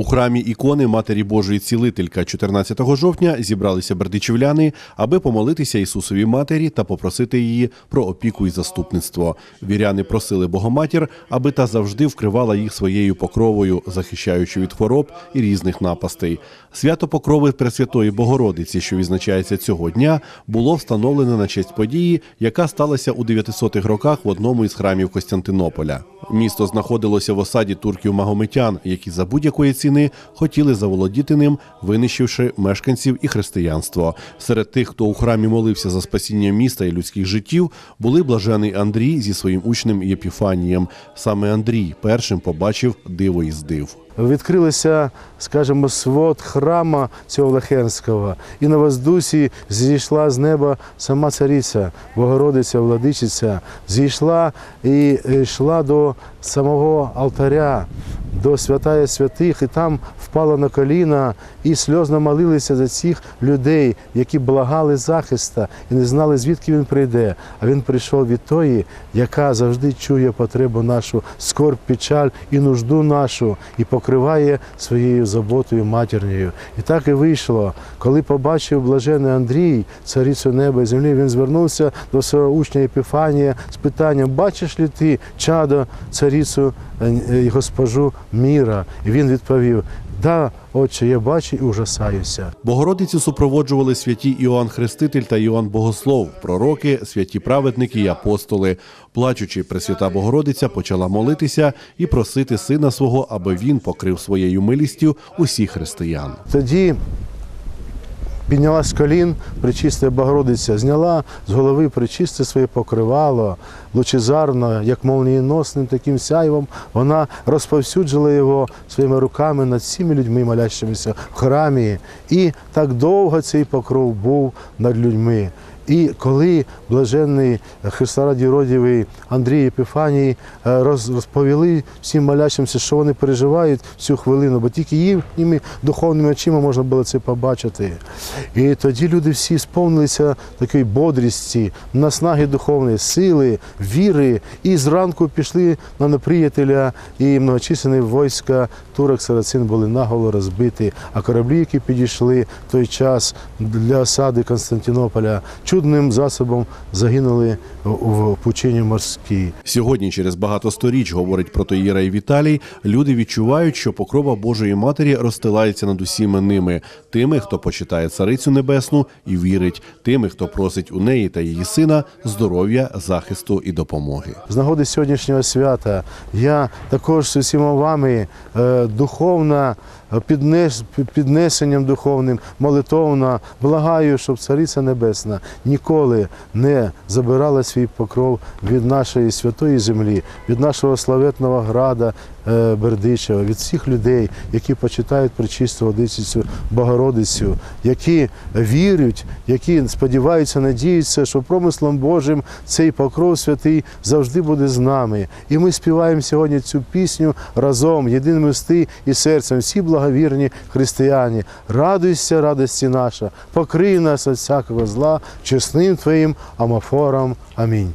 У храмі ікони Матері Божої Цілителька 14 жовтня зібралися бердичівляни, аби помолитися Ісусовій Матері та попросити її про опіку і заступництво. Віряни просили Богоматір, аби та завжди вкривала їх своєю покровою, захищаючи від хвороб і різних напастей. Свято покрови Пресвятої Богородиці, що відзначається цього дня, було встановлено на честь події, яка сталася у 900-х роках в одному із храмів Костянтинополя. Місто знаходилося в осаді турків-магометян, які за будь-якої ціни хотіли заволодіти ним, винищивши мешканців і християнство. Серед тих, хто у храмі молився за спасіння міста і людських життів, були блажений Андрій зі своїм учнем Єпіфанієм. Саме Андрій першим побачив диво із див. Відкрилися, скажімо, свод храма цього Лехенського, і на воздусі зійшла з неба сама цариця, Богородиця, владичиця, зійшла і йшла до самого алтаря, до святая святих, і там впала на коліна і сльозно молилися за цих людей, які благали захиста і не знали, звідки він прийде. А він прийшов від тої, яка завжди чує потребу нашу, скорб, печаль і нужду нашу, і покриває своєю заботою матірньою. І так і вийшло. Коли побачив блажений Андрій, царицю неба і землі, він звернувся до свого учня Епіфанія з питанням: бачиш ли ти чадо, царицю е, і госпожу міра? І він відповів: Да, отче, я бачу і ужасаюся. Богородицю супроводжували святі Іоанн Хреститель та Іоанн Богослов, пророки, святі праведники і апостоли. Плачучи, Пресвята Богородиця почала молитися і просити сина свого, аби він покрив своєю милістю усіх християн. Тоді піднялась з колін, причиста Богородиця, зняла з голови причисте своє покривало, лучезарно, як молнієносним таким сяйвом, вона розповсюджила його своїми руками над всіми людьми, молящимися в храмі. І так довго цей покров був над людьми. І коли блаженний Христораді Родівий Андрій Епіфаній е, розповіли всім молящимся, що вони переживають цю хвилину, бо тільки їхніми духовними очима можна було це побачити. І тоді люди всі сповнилися такої бодрісті, наснаги духовної, сили, віри, і зранку пішли на неприятеля, і многочисленні війська турок сарацин були наголо розбиті, а кораблі, які підійшли в той час для осади Константинополя, чудним засобом загинули в пучині морській. Сьогодні, через багато сторіч, говорить протоїрей Віталій, люди відчувають, що покрова Божої Матері розстилається над усіма ними, тими, хто почитає царицю небесну і вірить, тими, хто просить у неї та її сина здоров'я, захисту і допомоги. З нагоди сьогоднішнього свята я також з усіма вами е, духовно е, піднесенням духовним, молитовно благаю, щоб Цариця Небесна ніколи не забирала свій покров від нашої святої землі, від нашого славетного града е, Бердичева, від всіх людей, які почитають причисту водицю Богородицю, які вірять, які сподіваються, надіються, що промислом Божим цей покров святий завжди буде з нами. І ми співаємо сьогодні цю пісню разом, єдиним усти і серцем, всі благовірні християни. Радуйся, радості наша, покрий нас від всякого зла, чесним Твоїм амофором. Амінь.